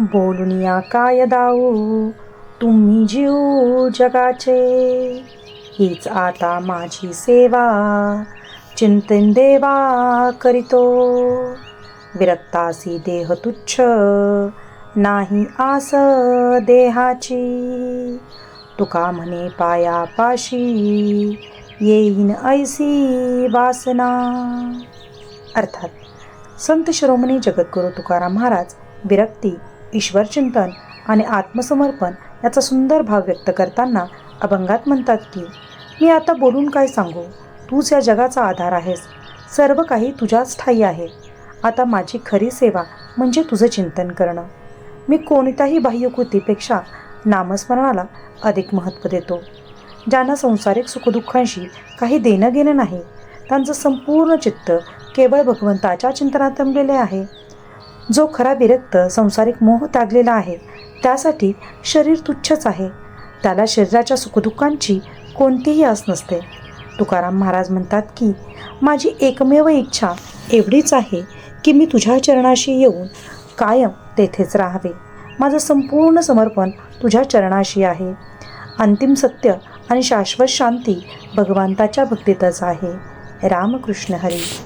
बोलून काय दाऊ तुम्ही जीव जगाचे. हीच आता माझी सेवा चिंतन देवा करीतो. विरक्तासी देह तुच्छ नाही आस देहाची. तुका म्हणे पाया पाशी येईन ऐसी वासना. अर्थात संत शिरोमणी जगद्गुरू तुकाराम महाराज विरक्ती ईश्वरचिंतन आणि आत्मसमर्पण याचा सुंदर भाव व्यक्त करताना अभंगात म्हणतात की मी आता बोलून काय सांगू? तूच या जगाचा आधार आहेस. सर्व काही तुझ्याच ठाई आहे. आता माझी खरी सेवा म्हणजे तुझं चिंतन करणं. मी कोणत्याही बाह्यकृतीपेक्षा नामस्मरणाला अधिक महत्त्व देतो. ज्यांना संसारिक सुखदुःखांशी काही देणं घेणं नाही त्यांचं संपूर्ण चित्त केवळ भगवंताच्या चिंतनात रमलेले आहे. जो खरा विरक्त संसारिक मोह त्यागलेला आहे त्यासाठी शरीर तुच्छच आहे. त्याला शरीराच्या सुखदुःखांची कोणतीही आस नसते. तुकाराम महाराज म्हणतात की माझी एकमेव इच्छा एवढीच आहे की मी तुझ्या चरणाशी येऊन कायम तेथेच राहावे. माझं संपूर्ण समर्पण तुझ्या चरणाशी आहे. अंतिम सत्य आणि शाश्वत शांती भगवंताच्या भक्तीतच आहे. रामकृष्ण हरी.